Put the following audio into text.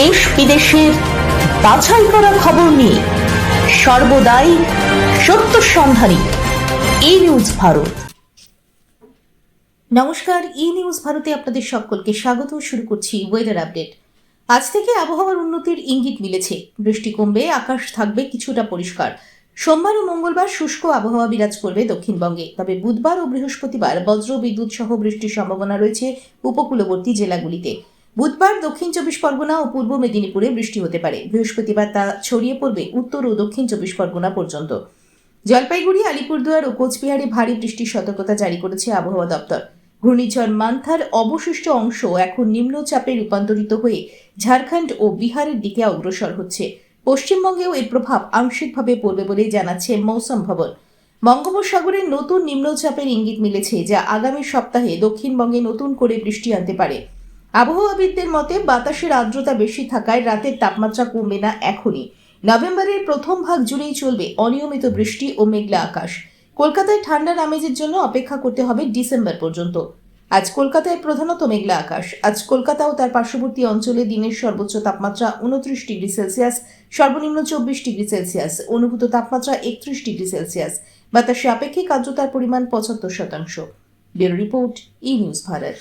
দেশ বিদেশের বাছাই করা খবর নিয়ে সর্বদাই সত্য সন্ধানী ই নিউজ ভারত। নমস্কার ই নিউজ ভারতে আপনাদের সকলকে স্বাগত। শুরু করছি ওয়েদার আপডেট আজ থেকে আবহাওয়ার উন্নতির ইঙ্গিত মিলেছে। বৃষ্টি কমবে, আকাশ থাকবে কিছুটা পরিষ্কার। সোমবার ও মঙ্গলবার শুষ্ক আবহাওয়া বিরাজ করবে দক্ষিণবঙ্গে। তবে বুধবার ও বৃহস্পতিবার বজ্র বিদ্যুৎ সহ বৃষ্টির সম্ভাবনা রয়েছে উপকূলবর্তী জেলাগুলিতে। বুধবার দক্ষিণ চব্বিশ পরগনা ও পূর্ব মেদিনীপুরে বৃষ্টি হতে পারে। বৃহস্পতিবার তা ছড়িয়ে পড়বে উত্তর ও দক্ষিণ চব্বিশ পরগনা পর্যন্ত। জলপাইগুড়ি, আলিপুরদুয়ার ও কোচবিহারে ভারী বৃষ্টির সতর্কতা জারি করেছে আবহাওয়া দপ্তর। ঘূর্ণিঝড় মান্থার অবশিষ্ট অংশ এখন নিম্নচাপে রূপান্তরিত হয়ে ঝাড়খণ্ড ও বিহারের দিকে অগ্রসর হচ্ছে। পশ্চিমবঙ্গেও এর প্রভাব আংশিকভাবে পড়বে বলে জানাচ্ছে মৌসুম ভবন। বঙ্গোপসাগরে নতুন নিম্নচাপের ইঙ্গিত মিলেছে, যা আগামী সপ্তাহে দক্ষিণবঙ্গে নতুন করে বৃষ্টি আনতে পারে। আবহাওয়াবিদদের মতে, বাতাসের আর্দ্রতা বেশি থাকায় রাতের তাপমাত্রা কমবে না এখনই। নভেম্বরের প্রথম ভাগ জুড়েই চলবে অনিয়মিত বৃষ্টি ও মেঘলা আকাশ। কলকাতায় ঠান্ডার আমেজের জন্য অপেক্ষা করতে হবে ডিসেম্বর পর্যন্ত। আজ কলকাতায় প্রধানত মেঘলা আকাশ। আজ কলকাতা ও তার পার্শ্ববর্তী অঞ্চলে দিনের সর্বোচ্চ তাপমাত্রা উনত্রিশ ডিগ্রি সেলসিয়াস, সর্বনিম্ন চব্বিশ ডিগ্রি সেলসিয়াস, অনুভূত তাপমাত্রা একত্রিশ ডিগ্রি সেলসিয়াস। বাতাসে আপেক্ষিক আর্দ্রতার পরিমাণ পঁচাত্তর শতাংশ। Bureau report, E news Bharat.